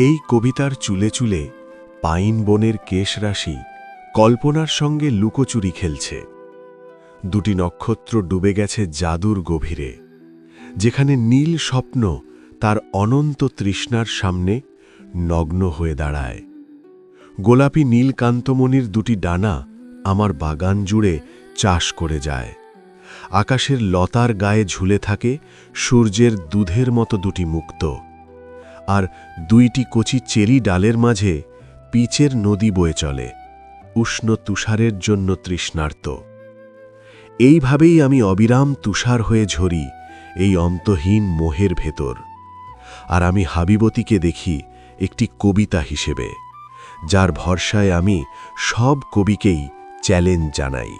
এই কবিতার চুলে চুলে পাইন বনের কেশরাশি কল্পনার সঙ্গে লুকোচুরি খেলছে। দুটি নক্ষত্র ডুবে গেছে জাদুর গভীরে, যেখানে নীল স্বপ্ন তার অনন্ত তৃষ্ণার সামনে নগ্ন হয়ে দাঁড়ায়। গোলাপি নীলকান্তমণির দুটি ডানা আমার বাগান জুড়ে চাষ করে যায়। আকাশের লতার গায়ে ঝুলে থাকে সূর্যের দুধের মতো দুটি মুক্ত। আর দুইটি কচি চেরি ডালের মাঝে পিচের নদী বয়ে চলে, উষ্ণ তুষারের জন্য তৃষ্ণার্ত। এইভাবেই আমি অবিরাম তুষার হয়ে ঝরি এই অন্তহীন মোহের ভেতর। আর আমি হাবিবতীকে দেখি একটি কবিতা হিসেবে, যার ভরসায় আমি সব কবিকেই চ্যালেঞ্জ জানাই।